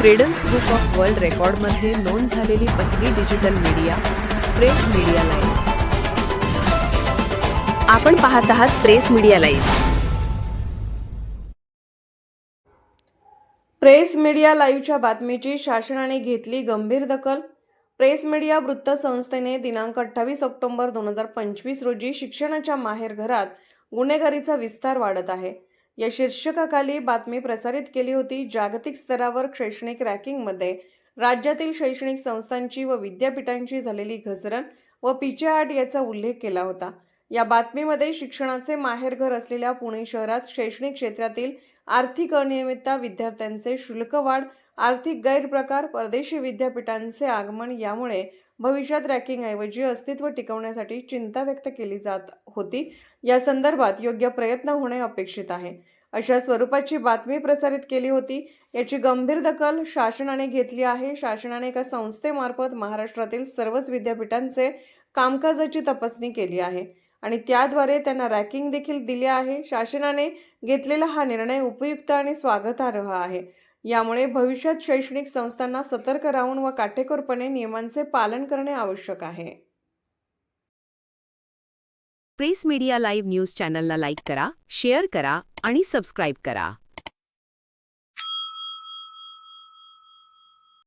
Credence book of world रेकॉर्डमध्ये नोंद झालेली पहिली digital media press media live आपण पाहत आहात press media live press media लाईव्हच्या बातमीची शासनाने घेतली गंभीर दखल. प्रेस मीडिया वृत्तसंस्थेने दिनांक अठ्ठावीस ऑक्टोबर दोन हजार पंचवीस रोजी शिक्षणाच्या माहेरघरात गुन्हेगारीचा विस्तार वाढत आहे. या शीर्षकाखाली बातमी प्रसारित केली होती जागतिक स्तरावर शैक्षणिक रँकिंगमध्ये. राज्यातील शैक्षणिक संस्थांची व विद्यापीठांची झालेली घसरण व पिछेहाट याचा उल्लेख केला होता. या बातमीमध्ये शिक्षणाचे माहेरघर असलेल्या पुणे शहरात शैक्षणिक क्षेत्रातील आर्थिक अनियमितता विद्यार्थ्यांचे शुल्क वाढ आर्थिक गैरप्रकार परदेशी विद्यापीठांचे आगमन यामुळे भविष्यात रॅकिंगऐवजी अस्तित्व टिकवण्यासाठी चिंता व्यक्त केली जात होती. या संदर्भात योग्य प्रयत्न होणे अपेक्षित आहे. अशा स्वरूपाची बातमी प्रसारित केली होती. याची गंभीर दखल शासनाने घेतली आहे. शासनाने एका संस्थेमार्फत महाराष्ट्रातील सर्वच विद्यापीठांचे कामकाजाची तपासणी केली आहे आणि त्याद्वारे त्यांना रॅकिंग देखील दिले आहे. शासनाने घेतलेला हा निर्णय उपयुक्त आणि स्वागतार्ह आहे. यामुळे भविष्यात शैक्षणिक संस्थांना सतर्क राहून व काटेकोरपणे नियमांचे पालन करणे आवश्यक आहे. प्रेस मीडिया लाईव्ह न्यूज चॅनलला लाईक करा शेअर करा आणि सबस्क्राईब करा.